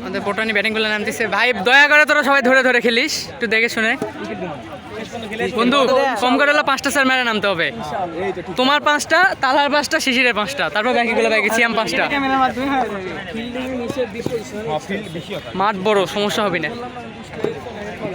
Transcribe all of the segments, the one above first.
আমাদের botany batting করলে নামতেছে। ভাই, দয়া করে তোরা সবাই ধরে ধরে খেলিস, একটু দেখে শুনে। বন্ধু, কম করে হলো পাঁচটা স্যার মেরে নামতে হবে। তোমার পাঁচটা, তালার পাঁচটা, শিশিরের পাঁচটা। তারপর বাকিগুলো ব্যাগে সিয়াম পাঁচটা। মাঠ বড়, সমস্যা হবে না।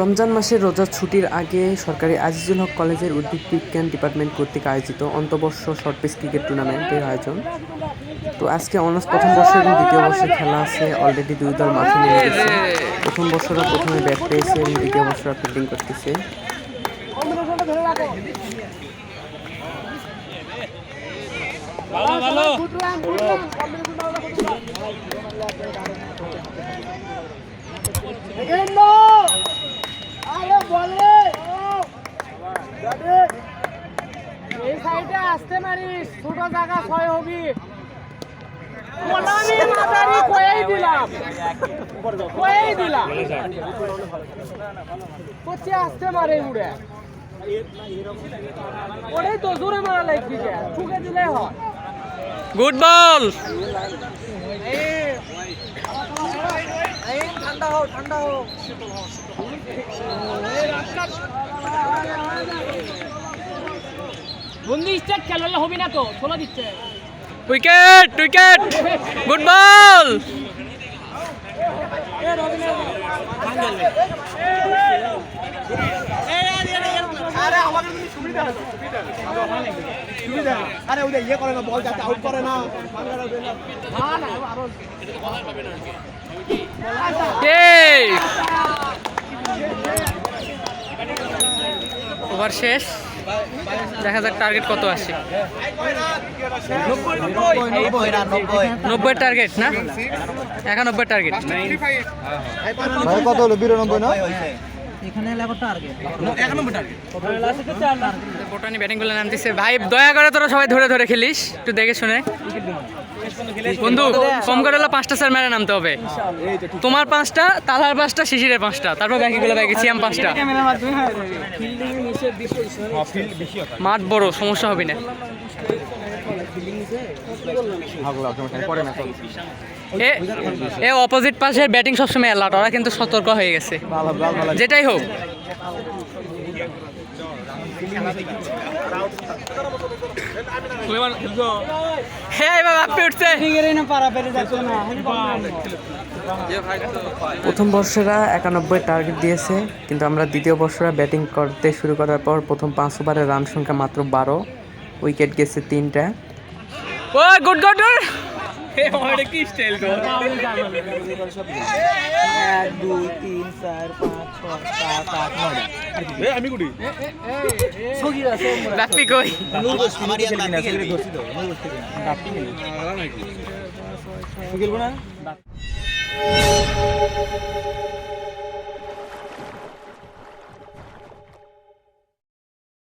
রমজান মাসের রোজা ছুটির আগে সরকারি আজিজুল হক কলেজের উদ্ভিদ বিজ্ঞান ডিপার্টমেন্ট কর্তৃক আয়োজিত অন্তবর্ষ শর্ট পিচ ক্রিকেট টুর্নামেন্টের আয়োজন। তো আজকে অনার্স প্রথম বর্ষ এবং দ্বিতীয় বর্ষের খেলা আছে অলরেডি দুই দল মাঠে নেমে গেছে। প্রথম বর্ষরা প্রথমে ব্যাট পেয়েছে এবং দ্বিতীয় বর্ষরা ফিল্ডিং করতেছে। এই সাইডে আসতে মারিস ছোট জায়গা ছয় হবি। আমি মাদারি কয়েই দিলাম। কয়েই দিলাম। আসতে মারে উড়ে। ওটাই তো জোরে মারা লাগবি ঠুকে দিলে হয়। Good ball! ঠান্ডা হোক ঠান্ডা হোক বন্ধু স্টার্ট খেললে হবি না তো ষোলো দিচ্ছে। উইকেট উইকেট গুড বল আরে ওই ইয়ে করে না বল যাতে আউট করে না। ওভার শেষ। দেখা যাক টার্গেট কত আসে। নব্বই টার্গেট না একানব্বই টার্গেট ভাই কত হলো? বিরানব্বই না? এখানে লেখো টার্গেট পটানি ব্যাটিং করলে নামতেছে ভাই দয়া করে তোরা সবাই ধরে ধরে খেলিস। একটু দেখে শুনে। বন্ধু, কম করে পাঁচটা স্যার মেরে নামতে হবে। তোমার পাঁচটা, তালার পাঁচটা, শিশিরের পাঁচটা, তারপর বাকিগুলো ব্যাগে সিয়াম পাঁচটা। মাঠ বড়, সমস্যা হবে না। এ অপোজিট পাশের ব্যাটিং সবসময় অ্যালার্ট ওরা কিন্তু সতর্ক হয়ে গেছে। যেটাই হোক। হ্যাঁ উঠছে। প্রথম বর্ষেরা একানব্বই টার্গেট দিয়েছে কিন্তু আমরা দ্বিতীয় বর্ষরা ব্যাটিং করতে শুরু করার পর প্রথম পাঁচ ওভারে রান সংখ্যা মাত্র বারো উইকেট গেছে তিনটা। ও গুড গুড কি স্টাইল গো? এক দুই তিন চার পাঁচ ছয় সাত আট নয়। আমি গুডি সগির আছে ব্যাপি কই? খেলব। না